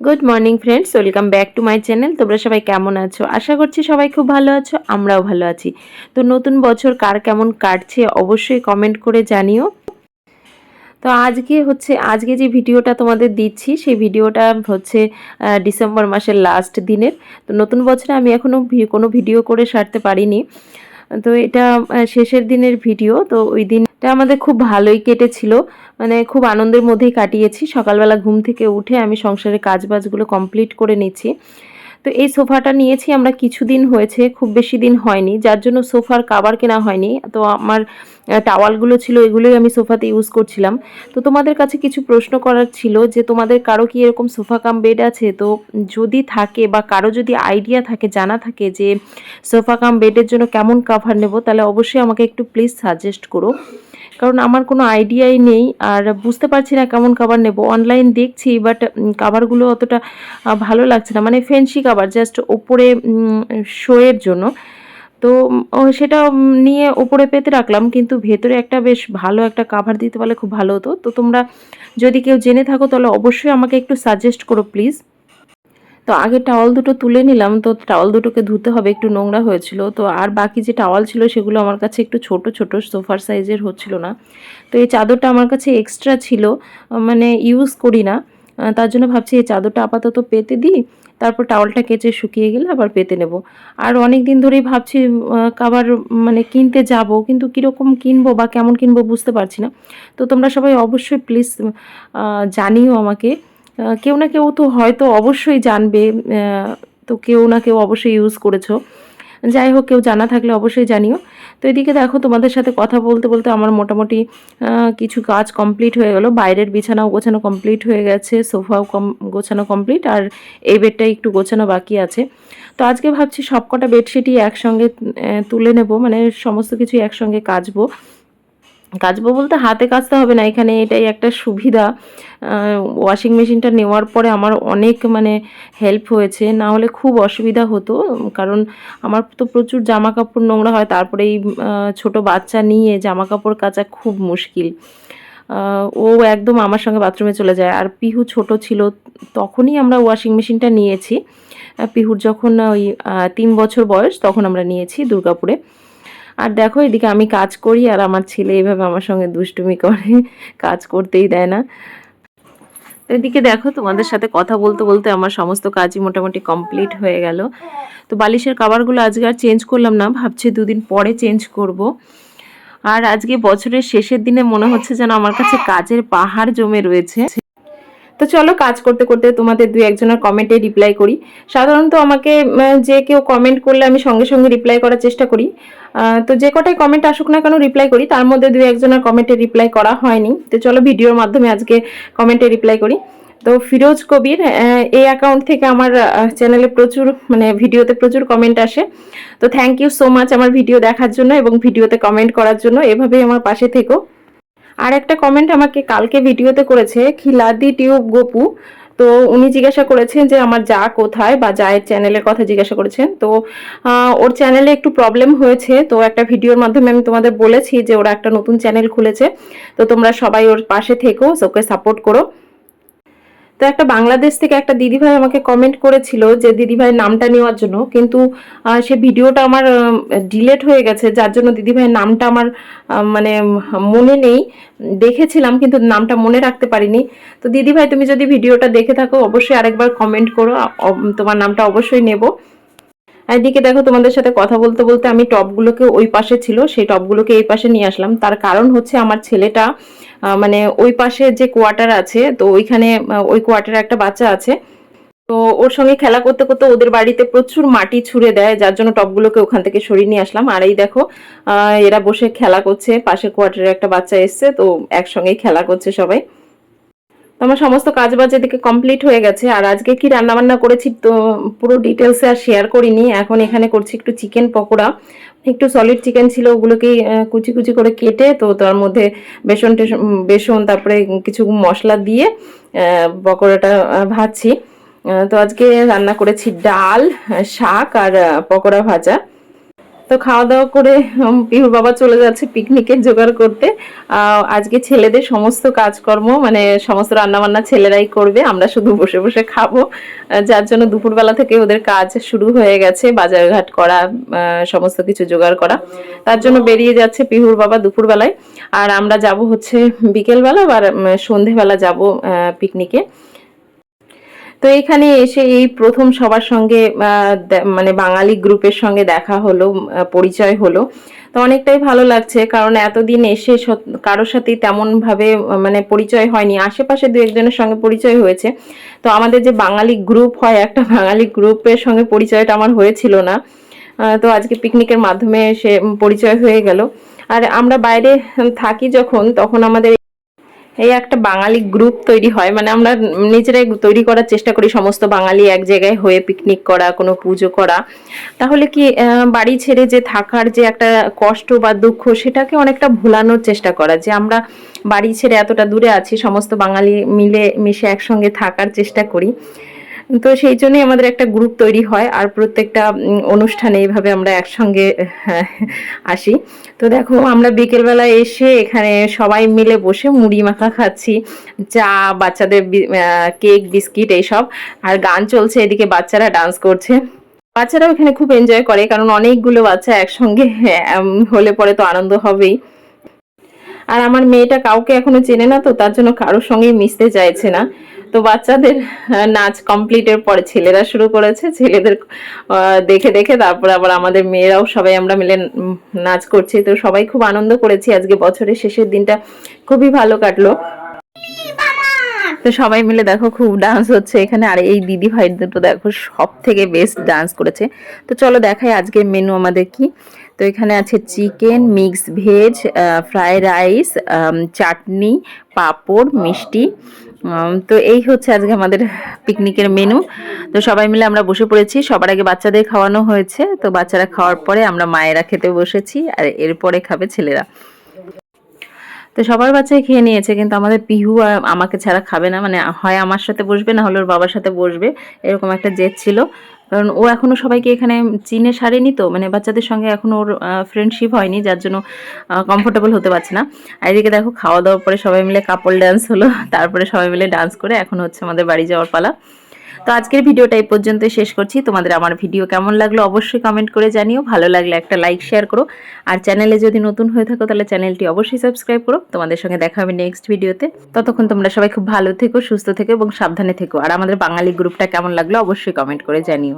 Good morning friends welcome back to my channel তোমরা সবাই কেমন আছো? আশা করছি সবাই খুব ভালো আছো, আমরাও ভালো আছি। তো নতুন বছর কার কেমন কাটছে অবশ্যই কমেন্ট করে জানিও। তো আজকে হচ্ছে, আজকে যে ভিডিওটা তোমাদের দিচ্ছি, সেই ভিডিওটা হচ্ছে ডিসেম্বর মাসের লাস্ট দিনের। তো নতুন বছরে আমি এখনও কোনো ভিডিও করে সারতে পারিনি। তো এটা শেষের দিনের ভিডিও, তো ওই দিনটা আমাদের খুব ভালোই কেটেছিল। মানে খুব আনন্দের মধ্যেই কাটিয়েছি। সকালবেলা ঘুম থেকে উঠে আমি সংসারের কাজবাজগুলো কমপ্লিট করে নিচ্ছি। তো এই সোফাটা নিয়েছি, আমরা কিছুদিন হয়েছে, খুব বেশি দিন হয়নি, যার জন্য সোফার কাভার কেনা হয়নি। তো আমার টাওয়ালগুলো ছিল, এগুলোই আমি সোফাতে ইউজ করছিলাম। তো তোমাদের কাছে কিছু প্রশ্ন করার ছিল যে, তোমাদের কারও কি এরকম সোফা কাম বেড আছে? তো যদি থাকে বা কারও যদি আইডিয়া থাকে, জানা থাকে যে, সোফা কাম বেডের জন্য কেমন কাভার নেব, তাহলে অবশ্যই আমাকে একটু প্লিজ সাজেস্ট করো। কারণ আমার কোনো আইডিয়াই নেই। আর বুঝতে পারছি না কেমন কাভার নেব। অনলাইন দেখছি বাট কাভারগুলো অতটা ভালো লাগছে না। মানে ফেন্সি কাভার জাস্ট ওপরে শোয়ের জন্য। তো সেটা নিয়ে ওপরে পেতে রাখলাম। কিন্তু ভেতরে একটা বেশ ভালো একটা কাভার দিতে পারলে খুব ভালো হতো। তো তোমরা যদি কেউ জেনে থাকো, তাহলে অবশ্যই আমাকে একটু সাজেস্ট করো প্লিজ তো আগে টাওয়াল দুটো তুলে নিলাম, তো টাওয়াল দুটোকে ধুতে হবে, একটু নোংরা হয়েছিল। তো আর বাকি যে টাওয়াল ছিল সেগুলো আমার কাছে একটু ছোট ছোট সোফার সাইজের হচ্ছিল না। তো এই চাদরটা আমার কাছে এক্সট্রা ছিল মানে ইউজ করি না। তার জন্য ভাবছি এই চাদরটা আপাতত পেতে দিই, তারপর টাওয়ালটা কেচে শুকিয়ে গেলে আবার পেতে নেব। আর অনেক দিন ধরেই ভাবছি কাবার মানে কিনতে যাব, কিন্তু কীরকম কিনবো বা কেমন কিনবো বুঝতে পারছি না। তো তোমরা সবাই অবশ্যই প্লিজ জানিও আমাকে। কেউ না কেউ তো হয়তো অবশ্যই জানবে তো কেউ না কেউ অবশ্যই ইউজ করেছ। যাই হোক, কেউ জানা থাকলে অবশ্যই জানিও। তো এদিকে দেখো, তোমাদের সাথে কথা বলতে বলতে আমার মোটামুটি কিছু কাজ কমপ্লিট হয়ে গেল। বাইরের বিছানাও গোছানো কমপ্লিট হয়ে গেছে, সোফাও কম, গোছানো কমপ্লিট আর এই বেডটা একটু গোছানো বাকি আছে। তো আজকে ভাবছি সবকটা বেডশিটই একসঙ্গে তুলে নেব মানে সমস্ত কিছু একসঙ্গে কাচবো। কাচবো বলতে হাতে কাচতে হবে না, এখানে এটাই একটা সুবিধা। ওয়াশিং মেশিনটা নেওয়ার পরে আমার অনেক মানে হেল্প হয়েছে, না হলে খুব অসুবিধা হতো, কারণ আমার তো প্রচুর জামা কাপড় নোংরা হয়, তারপরে এই ছোটো বাচ্চা নিয়ে জামা কাপড় কাচা খুব মুশকিল। ও একদম আমার সঙ্গে বাথরুমে চলে যায়, আর পিহু ছোট ছিল, তখনই আমরা ওয়াশিং মেশিনটা নিয়েছি। পিহুর যখন ওই তিন বছর বয়স, তখন আমরা নিয়েছি দুর্গাপুরে। আর দেখো এদিকে আমি কাজ করি আর আমার ছেলে এইভাবে আমার সঙ্গে দুষ্টুমি করে, কাজ করতেই দেয় না। এদিকে দেখো তোমাদের সাথে কথা বলতে বলতে আমার সমস্ত কাজই মোটামুটি কমপ্লিট হয়ে গেল। তো বালিশের কাভারগুলো আজকে আর চেঞ্জ করলাম না, ভাবছি দুদিন পরে চেঞ্জ করব। আর আজকে বছরের শেষের দিনে মনে হচ্ছে যেন আমার কাছে কাজের পাহাড় জমে রয়েছে। তো চলো কাজ করতে করতে তোমাদের দুই একজনের কমেন্টে রিপ্লাই করি। সাধারণত আমাকে যে কেউ কমেন্ট করলে আমি সঙ্গে সঙ্গে রিপ্লাই করার চেষ্টা করি। তো যে কটাই কমেন্ট আসুক না কেন রিপ্লাই করি, তার মধ্যে দুই একজনের কমেন্টে রিপ্লাই করা হয়নি। তো চলো ভিডিওর মাধ্যমে আজকে কমেন্টে রিপ্লাই করি। তো ফিরোজ কবির এই অ্যাকাউন্ট থেকে আমার চ্যানেলে প্রচুর মানে ভিডিওতে প্রচুর কমেন্ট আসে। তো থ্যাংক ইউ সো মাচ আমার ভিডিও দেখার জন্য এবং ভিডিওতে কমেন্ট করার জন্য। এভাবেই আমার পাশে থেকো। আর একটা কমেন্ট আমাকে কালকে ভিডিওতে করেছে, খিলাদি টিউব গোপু। তো উনি জিজ্ঞাসা করেছেন যে আমার যা কোথায় বা জায়ের চ্যানেলের কথা জিজ্ঞাসা করেছেন। তো ওর চ্যানেলে একটু প্রবলেম হয়েছে। তো একটা ভিডিওর মাধ্যমে আমি তোমাদের বলেছি যে ওরা একটা নতুন চ্যানেল খুলেছে। তো তোমরা সবাই ওর পাশে থেকো, ওকে সাপোর্ট করো। তো একটা বাংলাদেশ থেকে একটা দিদিভাই আমাকে কমেন্ট করেছিল যে দিদিভাইয়ের নামটা নেওয়ার জন্য, কিন্তু সে ভিডিওটা আমার ডিলেট হয়ে গেছে, যার জন্য দিদিভাইয়ের নামটা আমার মানে মনে নেই। দেখেছিলাম, কিন্তু নামটা মনে রাখতে পারিনি। তো দিদিভাই, তুমি যদি ভিডিওটা দেখে থাকো, অবশ্যই আরেকবার কমেন্ট করো। তোমার নামটা অবশ্যই নেব। এদিকে দেখো তোমাদের সাথে কথা বলতে বলতে আমি টপগুলোকে ওই পাশে ছিল, সেই টপগুলোকে এই পাশে নিয়ে আসলাম। তার কারণ হচ্ছে আমার ছেলেটা মানে ওই পাশে যে কোয়ার্টার আছে, তো ওইখানে ওই কোয়ার্টারে একটা বাচ্চা আছে। তো ওর সঙ্গে খেলা করতে করতে ওদের বাড়িতে প্রচুর মাটি ছুঁড়ে দেয়, যার জন্য টপগুলোকে ওখান থেকে সরিয়ে নিয়ে আসলাম। আর এই দেখো এরা বসে খেলা করছে, পাশে কোয়ার্টারে একটা বাচ্চা এসছে, তো একসঙ্গেই খেলা করছে সবাই। আমার সমস্ত কাজ বাজ এদিকে কমপ্লিট হয়ে গেছে। আর আজকে কি রান্না বান্না করেছি তো পুরো ডিটেলসে আর শেয়ার করিনি। এখন এখানে করছি একটু চিকেন পকোড়া। একটু সলিড চিকেন ছিল, ওগুলোকেই কুচি কুচি করে কেটে তো তার মধ্যে বেসন বেসন, তারপরে কিছু মশলা দিয়ে পকোড়াটা ভাজছি। তো আজকে রান্না করেছি ডাল, শাক আর পকোড়া ভাজা। তো খাওয়া দাওয়া করে পিহুর বাবা চলে যাচ্ছে পিকনিকের জোগাড় করতে। আজকে ছেলেদের সমস্ত কাজকর্ম মানে সমস্ত রান্নাবান্না ছেলেরাই করবে, আমরা শুধু বসে বসে খাব। যার জন্য দুপুরবেলা থেকে ওদের কাজ শুরু হয়ে গেছে, বাজারঘাট করা সমস্ত কিছু জোগাড় করা। তার জন্য বেরিয়ে যাচ্ছে পিহুর বাবা দুপুরবেলায়। আর আমরা যাব হচ্ছে বিকেলবেলা বা সন্ধেবেলা যাব পিকনিকে তো এখানে এসে এই প্রথম সবার সঙ্গে মানে বাঙালি গ্রুপের সঙ্গে দেখা হলো পরিচয় হলো। তো অনেকটাই ভালো লাগছে, কারণ এতদিন এসে কারোর সাথেই তেমন ভাবে মানে পরিচয় হয়নি। আশেপাশে দু একজনের সঙ্গে পরিচয় হয়েছে। তো আমাদের যে বাঙালি গ্রুপ হয়, একটা বাঙালি গ্রুপের সঙ্গে পরিচয়টা আমার হয়েছিল না। তো আজকে পিকনিকের মাধ্যমে সে পরিচয় হয়ে গেল। আর আমরা বাইরে থাকি যখন, তখন আমাদের এই একটা বাঙালি গ্রুপ তৈরি হয়। মানে আমরা নিজেরাই তৈরি করার চেষ্টা করি সমস্ত বাঙালি এক জায়গায় হয়ে পিকনিক করা, কোনো পুজো করা। তাহলে কি বাড়ি ছেড়ে যে থাকার যে একটা কষ্ট বা দুঃখ, সেটাকে অনেকটা ভোলানোর চেষ্টা করা। যে আমরা বাড়ি ছেড়ে এতটা দূরে আছি, সমস্ত বাঙালি মিলে, মিশে একসঙ্গে থাকার চেষ্টা করি। তো সেই জন্যই আমাদের একটা গ্রুপ তৈরি হয় আর প্রত্যেকটা অনুষ্ঠানে এইভাবে আমরা একসঙ্গে হ্যাঁ, আসি। তো দেখো আমরা বিকেলবেলা এসে এখানে সবাই মিলে বসে মুড়ি মাখা খাচ্ছি। চা বাচ্চাদের কেক বিস্কিট এইসব। আর গান চলছে এদিকে বাচ্চারা ডান্স করছে। বাচ্চারাও এখানে খুব এনজয় করে কারণ অনেকগুলো বাচ্চা একসঙ্গে উম, হলে পরে তো আনন্দ হবেই। আর আমার মেয়েটা কাউকে এখনও চেনে না তো তার জন্য কারোর সঙ্গেই মিশতে চাইছে না। তো বাচ্চাদের নাচ কমপ্লিটের পরে ছেলেরা শুরু করেছে। ছেলেদের দেখে দেখে তারপর আবার আমাদের মেয়েরাও সবাই আমরা মিলে নাচ করছি। তো সবাই খুব আনন্দ করেছি। আজকে বছরের শেষের দিনটা খুবই ভালো কাটলো। তো সবাই মিলে দেখো খুব ডান্স হচ্ছে এখানে। আর এই দিদি ভাই দুটো দেখো সব থেকে বেস্ট ডান্স করেছে। তো চলো দেখাই আজকের মেনু আমাদের কি। তো এখানে আছে chicken mix veg fried rice chutney, papad, মিষ্টি। তো এই হচ্ছে আজকে আমাদের পিকনিকের মেনু তো সবাই মিলে আমরা বসে পড়েছি। সবার আগে বাচ্চাদের খাওয়ানো হয়েছে। তো বাচ্চারা খাওয়ার পরে আমরা মায়েরা খেতে বসেছি আর এরপরে খাবে ছেলেরা। তো সবার বাচ্চাই খেয়ে নিয়েছে, কিন্তু আমাদের পিহু আর আমাকে ছাড়া খাবে না। মানে হয় আমার সাথে বসবে, না হলে ওর বাবার সাথে বসবে। এরকম একটা জেদ ছিল। কারণ ও এখনও সবাইকে এখানে চিনে সারেনি তো মানে বাচ্চাদের সঙ্গে এখনও ওর ফ্রেন্ডশিপ হয়নি, যার জন্য কমফোর্টেবল হতে পারছে না। আর এদিকে দেখো, খাওয়া দাওয়ার পরে সবাই মিলে কাপল ডান্স হলো, তারপরে সবাই মিলে ডান্স করে এখন হচ্ছে আমাদের বাড়ি যাওয়ার পালা। তো আজকের ভিডিওটা এই পর্যন্ত শেষ করছি। তোমাদের আমার ভিডিও কেমন লাগল অবশ্যই কমেন্ট করে জানিও। ভালো লাগলে একটা লাইক শেয়ার করো। আর চ্যানেলে যদি নতুন হয়ে থাকো তাহলে চ্যানেলটি অবশ্যই সাবস্ক্রাইব করো। তোমাদের সঙ্গে দেখা হবে নেক্সট ভিডিওতে ততক্ষণ তোমরা সবাই খুব ভালো থেকো, সুস্থ থেকো এবং সাবধানে থেকো। আর আমাদের বাঙালি গ্রুপটা কেমন লাগল অবশ্যই কমেন্ট করে জানিও।